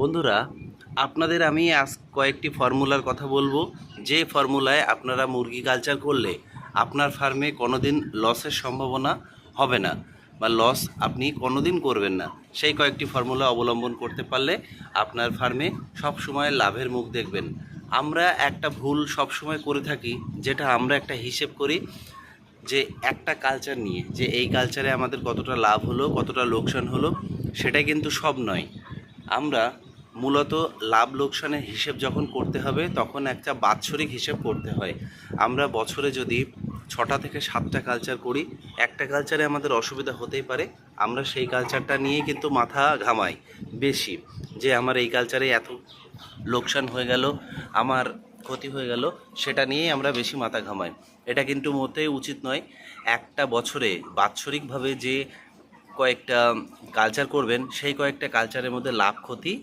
বন্ধুরা, আপনাদের আমি আজ কয়েকটি ফর্মুলার কথা বলব। যে ফর্মুলায় আপনারা মুরগি কালচার করলে আপনার ফার্মে কোনোদিন লসের সম্ভাবনা হবে না বা লস আপনি কোনোদিন করবেন না। সেই কয়েকটি ফর্মুলা অবলম্বন করতে পারলে আপনার ফার্মে সব সময় লাভের মুখ দেখবেন। আমরা একটা ভুল সব সময় করে থাকি, যেটা আমরা একটা হিসেব করি যে একটা কালচার নিয়ে, যে এই কালচারে আমাদের কতটা লাভ হলো, কতটা লোকসান হলো সেটা কিন্তু সব নয়। আমরা মূলত লাভ লোকসানের হিসেব যখন করতে হবে, তখন একটা বাৎসরিক হিসেব করতে হয়। আমরা বছরে যদি ছটা থেকে সাতটা কালচার করি, একটা কালচারে আমাদের অসুবিধা হতেই পারে। আমরা সেই কালচারটা নিয়ে কিন্তু মাথা ঘামাই বেশি, যে আমার এই কালচারে এত লোকসান হয়ে গেল, আমার ক্ষতি হয়ে গেল, সেটা নিয়েই আমরা বেশি মাথা ঘামাই। এটা কিন্তু মোটেই উচিত নয়। একটা বছরে বাৎসরিকভাবে যে কয়েকটা কালচার করবেন, সেই কয়েকটা কালচারের মধ্যে লাভ ক্ষতি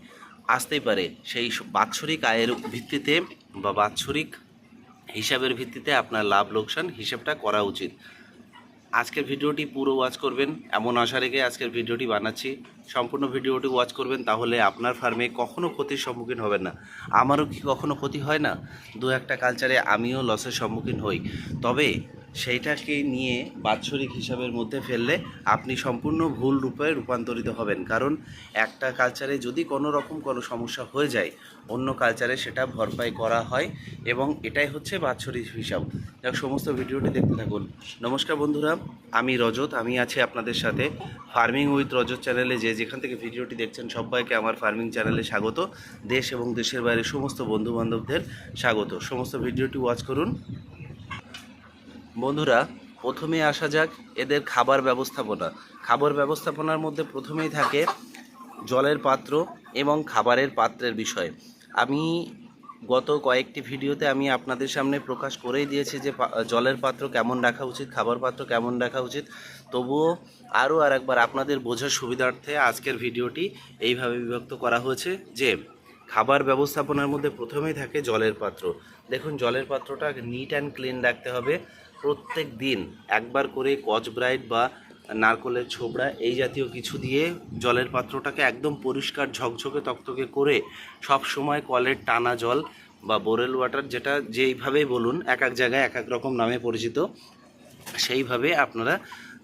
আসতেই পারে। সেই বাৎসরিক আয়ের ভিত্তিতে বা বাৎসরিক হিসাবের ভিত্তিতে আপনার লাভ লোকসান হিসাবটা করা উচিত। আজকের ভিডিওটি পুরো ওয়াচ করবেন। এমন আশা রেখে আজকের ভিডিওটি বানাচ্ছি। সম্পূর্ণ ভিডিওটি ওয়াচ করবেন তাহলে আপনার ফার্মে কখনো ক্ষতির সম্মুখীন হবেন না। আমারও কি কখনো ক্ষতি হয় না? দু একটা কালচারে আমিও লসের সম্মুখীন হই। তবে সেইটাকে নিয়ে বাৎসরিক হিসাবের মধ্যে ফেললে আপনি সম্পূর্ণ ভুল রূপে রূপান্তরিত হবেন। কারণ একটা কালচারে যদি কোনো রকম কোনো সমস্যা হয়ে যায়, অন্য কালচারে সেটা ভরপাই করা হয় এবং এটাই হচ্ছে বাৎসরিক হিসাব। যাক, সমস্ত ভিডিওটি দেখতে থাকুন। নমস্কার বন্ধুরা, আমি রজত, আমি আছি আপনাদের সাথে ফার্মিং উইথ রজত চ্যানেলে যে যেখান থেকে ভিডিওটি দেখছেন, সবাইকে আমার ফার্মিং চ্যানেলে স্বাগত। দেশ এবং দেশের বাইরে সমস্ত বন্ধু বান্ধবদের স্বাগত। সমস্ত ভিডিওটি ওয়াচ করুন। বন্ধুরা প্রথমে আসা যাক এদের খাবার ব্যবস্থাপনা। খাবার ব্যবস্থাপনার মধ্যে প্রথমেই থাকে জলের পাত্র এবং খাবারের পাত্রের বিষয়। আমি গত কয়েকটি ভিডিওতে আমি আপনাদের সামনে প্রকাশ করেই দিয়েছি যে জলের পাত্র কেমন রাখা উচিত, খাবার পাত্র কেমন রাখা উচিত। তবুও আরও আর একবার আপনাদের বোঝার সুবিধার্থে আজকের ভিডিওটি এইভাবে বিভক্ত করা হয়েছে যে খাবার ব্যবস্থাপনার মধ্যে প্রথমেই থাকে জলের পাত্র। দেখুন, জলের পাত্রটা নিট অ্যান্ড ক্লিন রাখতে হবে। প্রত্যেক দিন একবার করে কচ ব্রাইট বা নারকলের ছোবড়া, এই জাতীয় কিছু দিয়ে জলের পাত্রটাকে একদম পরিষ্কার ঝকঝকে তকতকে করে সব সময় কলের টানা জল বা বোরেল ওয়াটার যেটা যেইভাবেই বলুন, এক এক জায়গায় এক এক রকম নামে পরিচিত, সেইভাবে আপনারা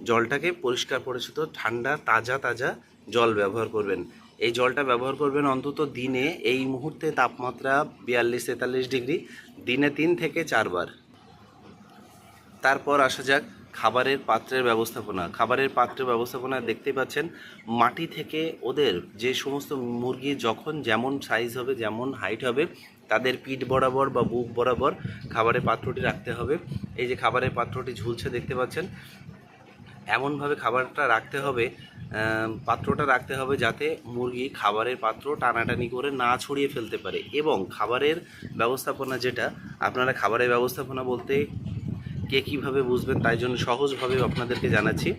জলটাকে পরিষ্কার পরিচিত ঠান্ডা, তাজা তাজা জল ব্যবহার করবেন। এই জলটা ব্যবহার করবেন অন্তত দিনে, এই মুহূর্তে তাপমাত্রা বিয়াল্লিশ তেতাল্লিশ ডিগ্রি, দিনে তিন থেকে চারবার। তারপর আসা যাক খাবারের পাত্রের ব্যবস্থাপনা। খাবারের পাত্রের ব্যবস্থাপনা দেখতে পাচ্ছেন, মাটি থেকে ওদের যে সমস্ত মুরগি যখন যেমন সাইজ হবে, যেমন হাইট হবে, তাদের পিঠ বরাবর বা বুক বরাবর খাবারের পাত্রটি রাখতে হবে। এই যে খাবারের পাত্রটি ঝুলছে দেখতে পাচ্ছেন, এমনভাবে খাবারটা রাখতে হবে পাত্রটা রাখতে হবে যাতে মুরগি খাবারের পাত্র টানাটানি করে না ছড়িয়ে ফেলতে পারে। এবং খাবারের ব্যবস্থাপনা যেটা, আপনারা খাবারের ব্যবস্থাপনা বলতে কে কীভাবে বুঝবেন তাই জন্য সহজভাবে আপনাদেরকে জানাচ্ছি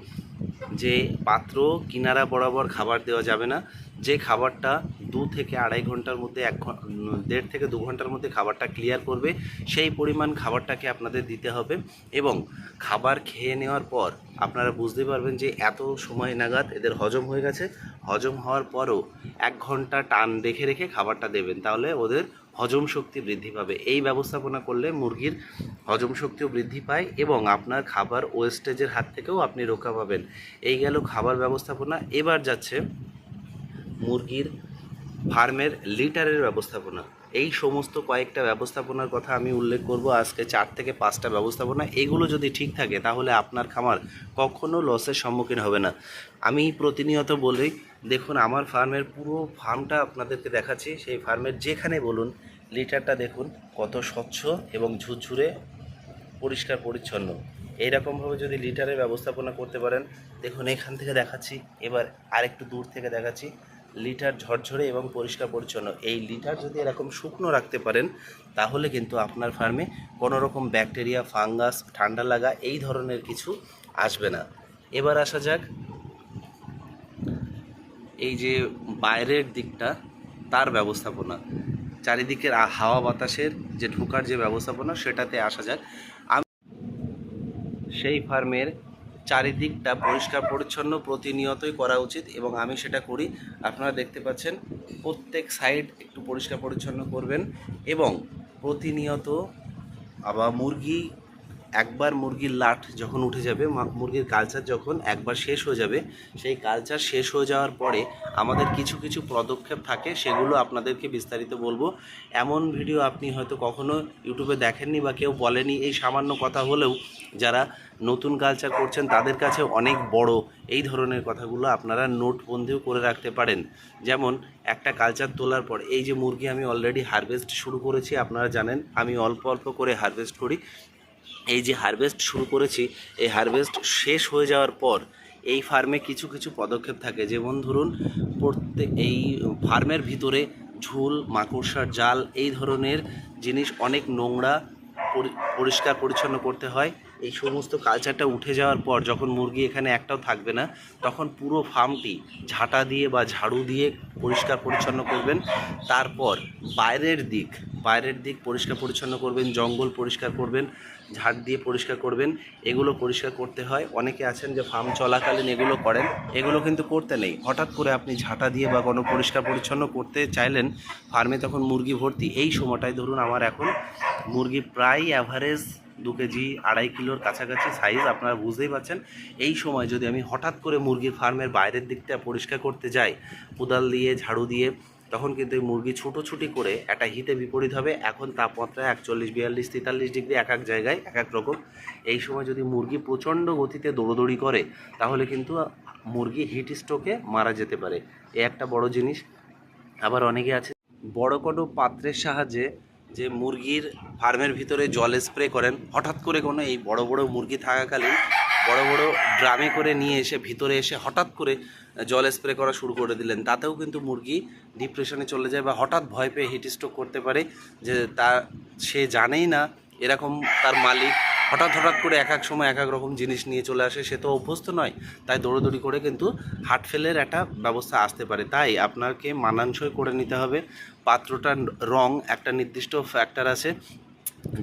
যে পাত্র কিনারা বরাবর খাবার দেওয়া যাবে না। যে খাবারটা দু থেকে আড়াই ঘণ্টার মধ্যে, এক দেড় থেকে দু ঘণ্টার মধ্যে খাবারটা ক্লিয়ার করবে, সেই পরিমাণ খাবারটাকে আপনাদের দিতে হবে এবং খাবার খেয়ে নেওয়ার পর আপনারা বুঝতে পারবেন যে এত সময় নাগাদ এদের হজম হয়ে গেছে। হজম হওয়ার পরও এক ঘণ্টা টান রেখে রেখে খাবারটা দেবেন। তাহলে ওদের হজম শক্তি বৃদ্ধি পাবে। এই ব্যবস্থাপনা করলে মুরগির হজম শক্তিও বৃদ্ধি পায় এবং আপনার খাবার ওয়েস্টেজের হাত থেকেও আপনি রক্ষা পাবেন। এই গেল খাবার ব্যবস্থাপনা। এবার যাচ্ছে মুরগির ফার্মের লিটারের ব্যবস্থাপনা। এই সমস্ত কয়েকটা ব্যবস্থাপনার কথা আমি উল্লেখ করব। আজকে চার থেকে পাঁচটা ব্যবস্থাপনা। এগুলো যদি ঠিক থাকে, তাহলে আপনার খামার কখনো লসের সম্মুখীন হবে না। আমি প্রতিনিয়ত বলি দেখুন, আমার ফার্মের পুরো ফার্মটা আপনাদেরকে দেখাচ্ছি। সেই ফার্মের যেখানে বলুন, লিটারটা দেখুন, কত স্বচ্ছ এবং ঝুরঝুরে, পরিষ্কার, পরিচ্ছন্ন। এইরকমভাবে যদি লিটারের ব্যবস্থাপনা করতে পারেন, দেখুন, এখান থেকে দেখাচ্ছি, এবার আরেকটু দূর থেকে দেখাচ্ছি। লিটার ঝরঝরে এবং পরিষ্কার, পরিচ্ছন্ন। এই লিটার যদি এরকম শুকনো রাখতে পারেন, তাহলে কিন্তু আপনার ফার্মে কোনো রকম ব্যাকটেরিয়া, ফাঙ্গাস, ঠান্ডা লাগা এই ধরনের কিছু আসবে না। এবার আসা যাক এই যে বাইরের দিকটা, তার ব্যবস্থাপনা। চারিদিকের হাওয়া বাতাসের যে ঢোকার যে ব্যবস্থাপনা, সেটাতে আসা যাক। আমি সেই ফার্মের চারিদিকটা পরিষ্কার, পরিচ্ছন্ন, প্রতিনিয়তই করা উচিত এবং আমি সেটা করি। আপনারা দেখতে পাচ্ছেন, প্রত্যেক সাইড একটু পরিষ্কার, পরিচ্ছন্ন করবেন এবং প্রতিনিয়ত আবার মুরগি একবার মুরগির লাট যখন উঠে যাবে মুরগির কালচার যখন একবার শেষ হয়ে যাবে, সেই কালচার শেষ হয়ে যাওয়ার পরে আমাদের কিছু কিছু পদক্ষেপ থাকে, সেগুলো আপনাদেরকে বিস্তারিত বলব। এমন ভিডিও আপনি হয়তো কখনো ইউটিউবে দেখেননি বা কেউ বলেনি, এই সামান্য কথা হলেও যারা নতুন কালচার করছেন, তাদের কাছে অনেক বড় এই ধরনের কথাগুলো আপনারা নোটবন্দিও করে রাখতে পারেন। যেমন, একটা কালচার তোলার পর, এই যে মুরগি আমি অলরেডি হারভেস্ট শুরু করেছি, আপনারা জানেন, আমি অল্প অল্প করে হারভেস্ট করি। এই যে হারভেস্ট শুরু করেছি, এই হারভেস্ট শেষ হয়ে যাওয়ার পর এই ফার্মে কিছু কিছু পদক্ষেপ থাকে। যেমন ধরুন, প্রত্যেক এই ফার্মের ভিতরে ঝুল, মাকড়সার জাল, এই ধরনের জিনিস অনেক নোংরা পরিষ্কার, পরিচ্ছন্ন করতে হয়। এই সমস্ত কালচারটা উঠে যাওয়ার পর যখন মুরগি এখানে একটাও থাকবে না, তখন পুরো ফার্মটি ঝাঁটা দিয়ে বা ঝাড়ু দিয়ে পরিষ্কার পরিচ্ছন্ন করবেন। তারপর বাইরের দিক বাইরের দিক পরিষ্কার পরিচ্ছন্ন করবেন, জঙ্গল পরিষ্কার করবেন, ঝাড় দিয়ে পরিষ্কার করবেন, এগুলো পরিষ্কার করতে হয়। অনেকে আছেন যে ফার্ম চলাকালীন এগুলো করেন, এগুলো কিন্তু করতে নেই। হঠাৎ করে আপনি ঝাঁটা দিয়ে বা কোনো পরিষ্কার পরিচ্ছন্ন করতে চাইলেন ফার্মে তখন মুরগি ভর্তি। এই সময়টায় ধরুন আমার এখন মুরগি প্রায় অ্যাভারেজ দু কেজি, আড়াই কিলোর কাছাকাছি সাইজ আপনারা বুঝতেই পারছেন। এই সময় যদি আমি হঠাৎ করে মুরগির ফার্মের বাইরের দিকটা পরিষ্কার করতে যাই, কোদাল দিয়ে, ঝাড়ু দিয়ে, তখন কিন্তু এই মুরগি ছুটোছুটি করে একটা হিতে বিপরীত হবে। এখন তাপমাত্রা একচল্লিশ, বিয়াল্লিশ, তেতাল্লিশ ডিগ্রি এক এক জায়গায়, এক এক রকম। এই সময় যদি মুরগি প্রচণ্ড গতিতে দৌড়দৌড়ি করে, তাহলে কিন্তু মুরগি হিট স্ট্রোকে মারা যেতে পারে। এ একটা বড় জিনিস। আবার অনেকে আছে, বড় কোনো পাত্রের সাহায্যে যে মুরগির ফার্মের ভিতরে জল স্প্রে করেন, হঠাৎ করে কোনো এই বড় বড় মুরগি থাকাকালীন বড় বড় ড্রামে করে নিয়ে এসে ভিতরে এসে হঠাৎ করে জল স্প্রে করা শুরু করে দিলেন। তাতেও কিন্তু মুরগি ডিপ্রেশনে চলে যায় বা হঠাৎ ভয় পেয়ে হিট স্ট্রোক করতে পারে যে তা সে জানেই না, এরকম তার মালিক হঠাৎ হঠাৎ করে এক এক সময় এক এক রকম জিনিস নিয়ে চলে আসে, সে তো অভ্যস্ত নয়। তাই দৌড়োদৌড়ি করে কিন্তু হার্ট ফেলের একটা ব্যবস্থা আসতে পারে। তাই আপনাকে মানানসই করে নিতে হবে। পাত্রটার রং একটা নির্দিষ্ট ফ্যাক্টর আছে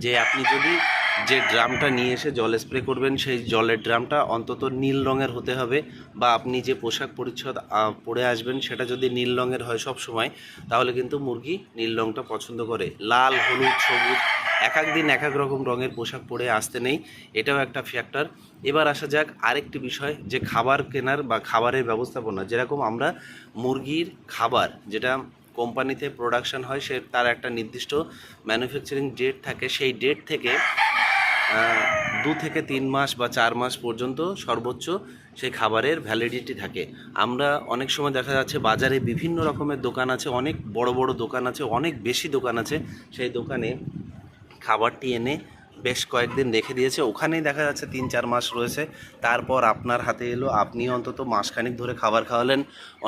যে আপনি যদি যে ড্রামটা নিয়ে এসে জল স্প্রে করবেন, সেই জলের ড্রামটা অন্তত নীল রঙের হতে হবে বা আপনি যে পোশাক পরিচ্ছদ পরে আসবেন সেটা যদি নীল রঙের হয় সব সময়, তাহলে কিন্তু মুরগি নীল রঙটা পছন্দ করে। লাল, হলুদ, সবুজ এক এক দিন এক এক রকম রঙের পোশাক পরে আসতে নেই। এটাও একটা ফ্যাক্টর এবার আসা যাক আরেকটি বিষয়, যে খাবার কেনার বা খাবারের ব্যবস্থাপনা। যেরকম আমরা মুরগির খাবার, যেটা কোম্পানিতে প্রোডাকশান হয়, সে তার একটা নির্দিষ্ট ম্যানুফ্যাকচারিং ডেট থাকে। সেই ডেট থেকে দু থেকে তিন মাস বা চার মাস পর্যন্ত সর্বোচ্চ সেই খাবারের ভ্যালিডিটি থাকে। আমরা অনেক সময় দেখা যাচ্ছে, বাজারে বিভিন্ন রকমের দোকান আছে, অনেক বড় বড় দোকান আছে, অনেক বেশি দোকান আছে। সেই দোকানে খাবারটি এনে বেশ কয়েকদিন রেখে দিয়েছে। ওখানেই দেখা যাচ্ছে তিন চার মাস রয়েছে। তারপর আপনার হাতে এলো, আপনি অন্তত মাসখানিক ধরে খাবার খাওয়ালেন।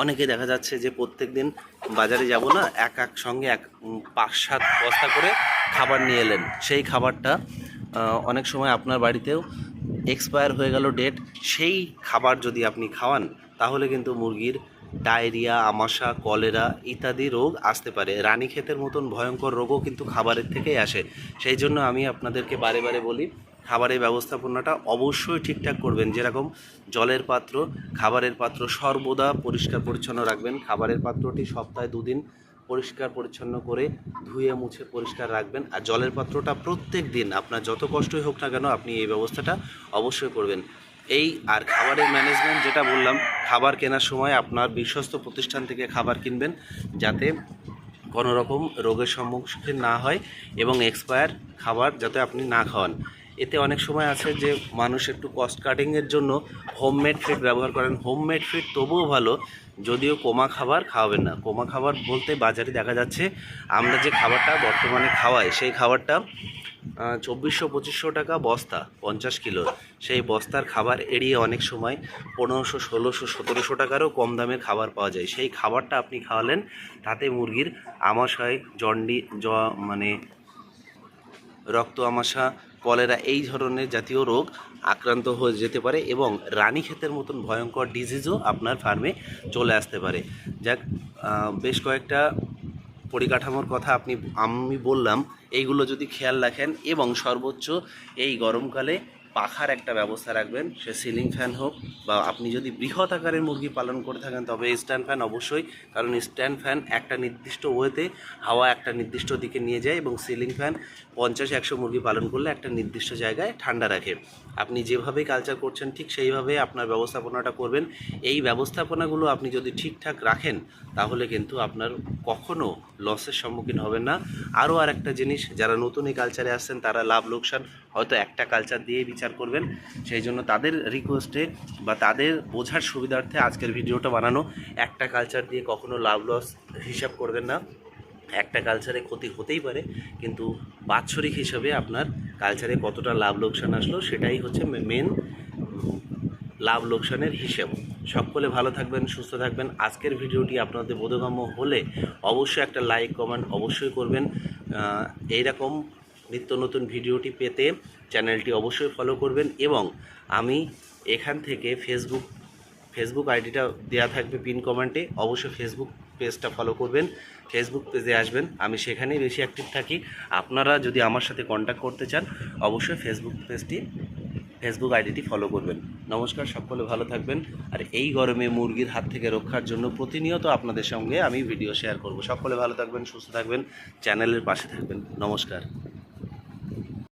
অনেকে দেখা যাচ্ছে যে প্রত্যেক দিন বাজারে যাব না, এক এক সঙ্গে এক পাঁচ সাত বস্তা করে খাবার নিয়ে এলেন। সেই খাবারটা অনেক সময় আপনার বাড়িতেও এক্সপায়ার হয়ে গেল ডেট সেই খাবার যদি আপনি খাওয়ান, তাহলে কিন্তু মুরগির ডায়রিয়া, আমাশা, কলেরা ইত্যাদি রোগ আসতে পারে। রানীক্ষেতের মতন ভয়ঙ্কর রোগও কিন্তু খাবারের থেকেই আসে। সেই জন্য আমি আপনাদেরকে বারে বারে বলি, খাবারের ব্যবস্থাপনাটা অবশ্যই ঠিকঠাক করবেন। যেরকম জলের পাত্র, খাবারের পাত্র সর্বদা পরিষ্কার পরিচ্ছন্ন রাখবেন। খাবারের পাত্রটি সপ্তাহে দুদিন পরিষ্কার পরিচ্ছন্ন করে ধুয়ে, মুছে পরিষ্কার রাখবেন। আর জলের পাত্রটা প্রত্যেক দিন, আপনার যত কষ্টই হোক না কেন, আপনি এই ব্যবস্থাটা অবশ্যই করবেন। এই আর খাবারের ম্যানেজমেন্ট যেটা বললাম, খাবার কেনার সময় আপনার বিশ্বস্ত প্রতিষ্ঠান থেকে খাবার কিনবেন, যাতে কোনো রকম রোগের সম্মুখীন না হয় এবং এক্সপায়ার খাবার যাতে আপনি না খাওয়ান। এতে অনেক সময় আছে যে মানুষ একটু কস্ট কাটিংয়ের জন্য হোমমেড ফিড ব্যবহার করেন। হোমমেড ফিড তবুও ভালো, যদিও কোমা খাবার খাওয়াবেন না। কোমা খাবার বলতে বাজারে দেখা যাচ্ছে, আমরা যে খাবারটা বর্তমানে খাওয়াই, সেই খাবারটা চব্বিশশো পঁচিশশো টাকা বস্তা, পঞ্চাশ কিলো। সেই বস্তার খাবার এড়িয়ে অনেক সময় পনেরোশো, ষোলোশো, সতেরোশো টাকারও কম দামের খাবার পাওয়া যায়। সেই খাবারটা আপনি খাওয়ালেন, তাতে মুরগির আমাশয়, জন্ডি, জ মানে রক্ত আমাশা কলেরা এই ধরনের জাতীয় রোগ আক্রান্ত হয়ে যেতে পারে এবং রানীক্ষেতের মতন ভয়ঙ্কর ডিজিজও আপনার ফার্মে চলে আসতে পারে। যাক বেশ কয়েকটা পরিকাঠামোর কথা আপনি, আমি বললাম, এইগুলো যদি খেয়াল রাখেন এবং সর্বোচ্চ এই গরমকালে পাখার একটা ব্যবস্থা রাখবেন, সে সিলিং ফ্যান হোক বা আপনি যদি বৃহৎ আকারের মুরগি পালন করে থাকেন, তবে স্ট্যান্ড ফ্যান অবশ্যই, কারণ স্ট্যান্ড ফ্যান একটা নির্দিষ্ট ওয়েতে হাওয়া একটা নির্দিষ্ট দিকে নিয়ে যায় এবং সিলিং ফ্যান পঞ্চাশ একশো মুরগি পালন করলে একটা নির্দিষ্ট জায়গায় ঠান্ডা রাখে। আপনি যেভাবে কালচার করছেন, ঠিক সেইভাবে আপনার ব্যবস্থাপনাটা করবেন। এই ব্যবস্থাপনাগুলো আপনি যদি ঠিকঠাক রাখেন, তাহলে কিন্তু আপনার কখনো লসের সম্মুখীন হবেন না। আরও আর একটা জিনিস, যারা নতুন এই কালচারে আসছেন, তারা লাভ লোকসান হয়তো একটা কালচার দিয়ে বিচার করবেন। সেই জন্য তাদের রিকোয়েস্টে বা তাদের বোঝার সুবিধার্থে আজকের ভিডিওটা বানানো। একটা কালচার দিয়ে কখনো লাভ লস হিসাব করবেন না। একটা কালচারে ক্ষতি হতেই পারে, কিন্তু বাৎসরিক হিসাবে আপনার কালচারে কতটা লাভ লোকসান আসলো সেটাই হচ্ছে মেন লাভ লোকসানের হিসেব। সকলে ভালো থাকবেন, সুস্থ থাকবেন। আজকের ভিডিওটি আপনাদের বোধগম্য হলে অবশ্যই একটা লাইক কমেন্ট অবশ্যই করবেন। এইরকম নিত্য নতুন ভিডিওটি পেতে চ্যানেলটি অবশ্যই ফলো করবেন এবং আমি এখান থেকে ফেসবুক ফেসবুক আইডিটা দেওয়া থাকবে পিন কমেন্টে অবশ্যই ফেসবুক পেজটা ফলো করবেন। ফেসবুক পেজে আসবেন। আমি সেখানেই বেশি অ্যাক্টিভ থাকি। আপনারা যদি আমার সাথে কন্ট্যাক্ট করতে চান, অবশ্যই ফেসবুক পেজটি ফেসবুক আইডিটি ফলো করবেন। নমস্কার, সকলে ভালো থাকবেন। আর এই গরমে মুরগির হাত থেকে রক্ষার জন্য প্রতিনিয়ত আপনাদের সঙ্গে আমি ভিডিও শেয়ার করব। সকলে ভালো থাকবেন, সুস্থ থাকবেন। চ্যানেলের পাশে থাকবেন। নমস্কার।